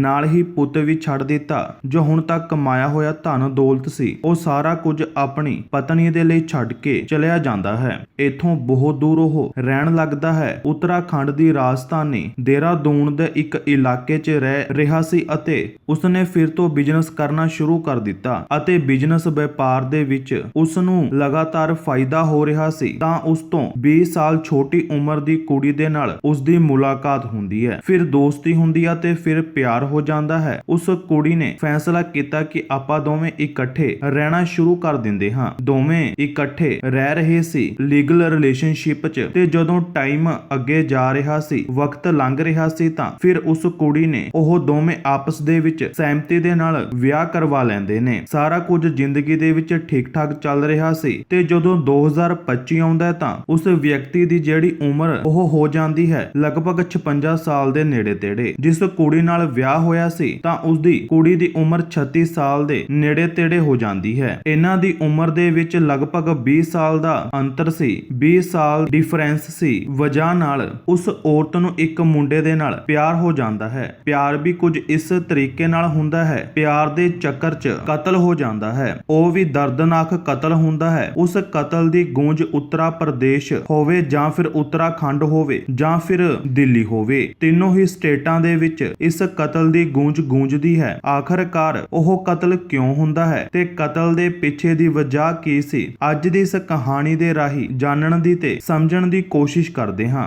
ਨਾਲ ਹੀ ਪੁੱਤ ਵੀ ਛੱਡ ਦਿੱਤਾ, ਜੋ ਹੁਣ ਤੱਕ ਕਮਾਇਆ ਹੋਇਆ ਧਨ ਦੌਲਤ ਸੀ। ਉਹ ਸਾਰਾ ਕੁਝ ਆਪਣੀ ਪਤਨੀ ਦੇ ਲਈ ਛੱਡ ਕੇ ਚਲਿਆ ਜਾਂਦਾ ਹੈ। ਇੱਥੋਂ ਬਹੁਤ ਦੂਰ ਉਹ ਰਹਿਣ ਲੱਗਦਾ ਹੈ। ਉੱਤਰਾਖੰਡ ਦੀ ਰਾਜਧਾਨੀ ਦੇਹਰਾਦੂਨ ਦੇ ਇੱਕ ਇਲਾਕੇ 'ਚ ਰਹਿ ਰਿਹਾ ਸੀ ਅਤੇ ਉਸਨੇ ਫਿਰ ਤੋਂ ਬਿਜ਼ਨਸ ਕਰਨਾ ਸ਼ੁਰੂ ਕਰ ਦਿੱਤਾ ਅਤੇ ਬਿਜ਼ਨਸ ਵਪਾਰ ਦੇ ਵਿੱਚ ਉਸ ਨੂੰ ਲਗਾਤਾਰ ਫਾਇਦਾ ਹੋ ਰਿਹਾ ਸੀ। ਤਾਂ ਉਸ ਤੋਂ 20 ਸਾਲ ਛੋਟੀ ਉਮਰ ਦੀ ਕੁੜੀ ਦੇ ਨਾਲ ਉਸ ਦੀ ਮੁਲਾਕਾਤ ਹੁੰਦੀ ਹੈ। ਫਿਰ ਦੋਸਤੀ ਹੁੰਦੀ ਹੈ ਤੇ ਫਿਰ ਪਿਆਰ ਹੋ ਜਾਂਦਾ ਹੈ। ਉਸ ਕੁੜੀ ਨੇ ਫੈਸਲਾ ਕੀਤਾ ਕਿ ਆਪਾਂ ਦੋਵੇਂ ਇਕੱਠੇ ਰਹਿਣਾ ਸ਼ੁਰੂ ਕਰ ਦਿੰਦੇ ਹਾਂ। ਦੋਵੇਂ ਇਕੱਠੇ ਰਹਿ ਰਹੇ ਸੀ ਲੀਗਲ ਰਿਲੇਸ਼ਨਸ਼ਿਪ 'ਚ ਤੇ ਜਦੋਂ ਟਾਈਮ ਅੱਗੇ ਜਾ ਰਿਹਾ ਸੀ, ਵਕਤ ਲੰਘ ਰਿਹਾ ਸੀ ਤਾਂ ਫਿਰ ਉਸ ਕੁੜੀ ਨੇ ਉਹ ਦੋਵੇਂ ਆਪਸ ਦੇ ਵਿੱਚ ਸਹਿਮਤੀ ਦੇ ਨਾਲ ਵਿਆਹ ਕਰਵਾ ਲੈਂਦੇ ਨੇ। ਸਾਰਾ ਕੁਝ ਜ਼ਿੰਦਗੀ ਦੇ ਵਿੱਚ ਠੀਕ ਠਾਕ ਚੱਲ ਰਿਹਾ ਸੀ ਤੇ ਜਦੋਂ 2025 ਆਉਂਦਾ ਤਾਂ ਉਸ ਵਿਅਕਤੀ ਦੀ ਜਿਹੜੀ ਉਮਰ ਉਹ ਹੋ ਜਾਂਦੀ ਹੈ ਲਗਭਗ 56 ਸਾਲ ਦੇ ਨੇੜੇ ਤੇੜੇ ਜਿਸ ਕੁੜੀ ਨਾਲ ਵਿਆਹ ਹੋਇਆ ਸੀ, ਤਾਂ ਉਸ ਦੀ ਕੁੜੀ ਦੀ ਉਮਰ 36 ਸਾਲ ਦੇ ਨੇੜੇ ਤੇੜੇ ਹੋ ਜਾਂਦੀ ਹੈ। ਇਹਨਾਂ ਦੀ ਉਮਰ ਦੇ ਵਿੱਚ ਲਗਭਗ 20 ਸਾਲ ਦਾ ਅੰਤਰ ਸੀ। 20 ਸਾਲ ਡਿਫਰੈਂਸ ਸੀ। ਵਜ੍ਹਾ ਨਾਲ ਉਸ ਔਰਤ ਨੂੰ ਇੱਕ ਮੁੰਡੇ ਦੇ ਨਾਲ ਪਿਆਰ ਹੋ ਜਾਂਦਾ ਹੈ। ਪਿਆਰ ਵੀ ਕੁਝ ਇਸ ਤਰੀਕੇ ਨਾਲ ਹੁੰਦਾ ਹੈ, ਪਿਆਰ ਦੇ ਚੱਕਰ 'ਚ ਕਤਲ ਹੋ ਜਾਂਦਾ ਹੈ। ਉਹ ਵੀ ਦਰਦਨਾਕ ਕਤਲ ਹੁੰਦਾ ਹੈ। ਉਸ ਕਤਲ ਦੀ ਗੂੰਜ ਉੱਤਰਾ ਪ੍ਰਦੇਸ਼ ਹੋਵੇ ਜਾਂ ਫਿਰ ਉੱਤਰਾਖੰਡ ਹੋਵੇ ਜਾਂ ਫਿਰ ਦਿੱਲੀ ਹੋਵੇ। ਤਿੰਨੋਂ ਹੀ ਸਟੇਟਾਂ ਦੇ ਵਿੱਚ ਇਸ ਕਤਲ ਕਤਲ ਦੀ ਗੂੰਜ ਗੂੰਜਦੀ ਹੈ। ਆਖਰਕਾਰ ਉਹ ਕਤਲ ਕਿਉਂ ਹੁੰਦਾ ਹੈ? ਤੇ ਕਤਲ ਦੇ ਪਿੱਛੇ ਦੀ ਵਜ੍ਹਾ ਕੀ ਸੀ? ਅੱਜ ਦੀ ਇਸ ਕਹਾਣੀ ਦੇ ਰਾਹੀਂ ਜਾਣਨ ਦੀ ਤੇ ਸਮਝਣ ਦੀ ਕੋਸ਼ਿਸ਼ ਕਰਦੇ ਹਾਂ।